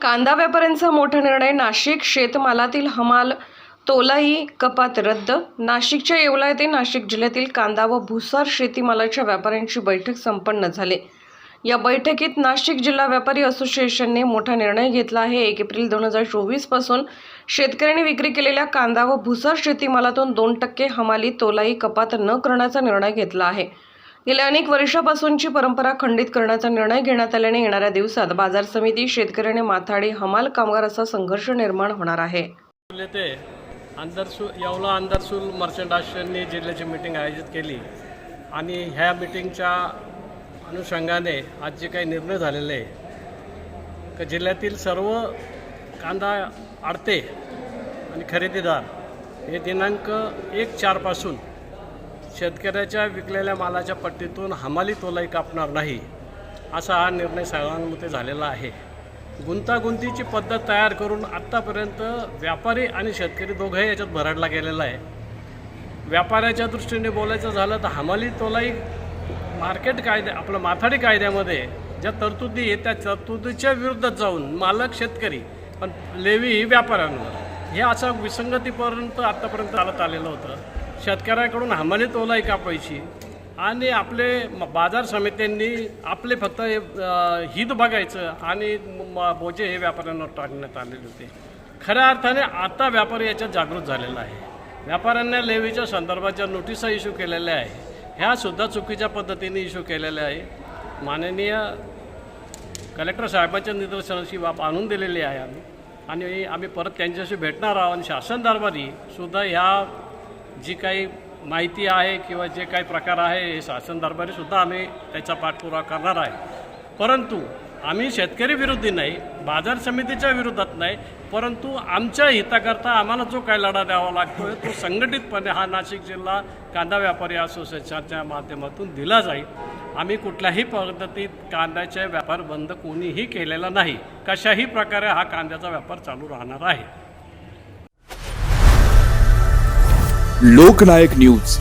कांदा व्यापाऱ्यांचा मोठा निर्णय नाशिक शेतमालातील हमाल तोलाई कपात रद्द. नाशिकच्या येवला येथे नाशिक जिल्ह्यातील कांदा व भुसार शेतीमालाच्या व्यापाऱ्यांची बैठक संपन्न झाली. या बैठकीत नाशिक जिल्हा व्यापारी असोसिएशनने मोठा निर्णय घेतला आहे. एक एप्रिल दोन हजार चोवीसपासून शेतकऱ्यांनी विक्री केलेल्या कांदा व भुसार शेतीमालातून दोन टक्के हमाली तोलाई कपात न करण्याचा निर्णय घेतला आहे. गेल्या अनेक वर्षापासूनची परंपरा खंडित करण्याचा निर्णय घेण्यात आल्याने येणाऱ्या दिवसात बाजार समिती शेतकऱ्याने माथाडी हमाल कामगार असा संघर्ष निर्माण होणार आहे. येथे आंदरसूल येवला आंदरसूल मर्चंट असोसिएशनने जिल्ह्याची मीटिंग आयोजित केली. आणि ह्या मीटिंगच्या अनुषंगाने आज जे काही निर्णय झालेले आहे का जिल्ह्यातील सर्व कांदा आडते आणि खरेदीदार हे दिनांक एक चारपासून शेतकऱ्याच्या विकलेल्या मालाच्या पट्टीतून हमाली तोलाई कापणार नाही असा हा निर्णय सर्वांमध्ये झालेला आहे. गुंतागुंतीची पद्धत तयार करून आत्तापर्यंत व्यापारी आणि शेतकरी दोघंही याच्यात भरडला गेलेला आहे. व्यापाऱ्याच्या दृष्टीने बोलायचं झालं तर हमाली तोलाई मार्केट कायद्या आपलं माथाडी कायद्यामध्ये ज्या तरतुदी आहेत त्या तरतुदीच्या विरुद्ध जाऊन मालक शेतकरी पण लेवी ही व्यापाऱ्यांवर हे असं विसंगतीपर्यंत आत्तापर्यंत चालत आलेलं होतं. शेतकऱ्याकडून हमाली तोलाई कापायची आणि आपले बाजार समित्यांनी आपले फक्त हे, हित बघायचं आणि बोजे हे व्यापाऱ्यांवर टाकण्यात आलेले होते. खऱ्या अर्थाने आता व्यापारी याच्यात जागृत झालेला आहे. व्यापाऱ्यांना लेवीच्या संदर्भाच्या नोटिसा इश्यू केलेल्या आहे ह्यासुद्धा चुकीच्या पद्धतीने इश्यू केलेल्या आहे. माननीय कलेक्टर साहेबांच्या निदर्शनाची बाब आणून दिलेली आहे आम्ही. आणि आम्ही परत त्यांच्याशी भेटणार आहोत आणि शासन दरबारी सुद्धा ह्या जी काही माहिती आहे किंवा जे काही प्रकार आहे हे शासन दरबारीसुद्धा आम्ही त्याचा पाठपुरावा करणार आहे. परंतु आम्ही शेतकरी विरोधी नाही बाजार समितीच्या विरोधात नाही परंतु आमच्या हिताकरता आम्हाला जो काही लढा द्यावा लागतोय तो संघटितपणे हा नाशिक जिल्हा कांदा व्यापारी असोसिएशनच्या माध्यमातून दिला जाईल. आम्ही कुठल्याही पद्धतीत कांद्याचे व्यापार बंद कोणीही केलेला नाही. कशाही प्रकारे हा कांद्याचा व्यापार चालू राहणार आहे. लोकनायक न्यूज.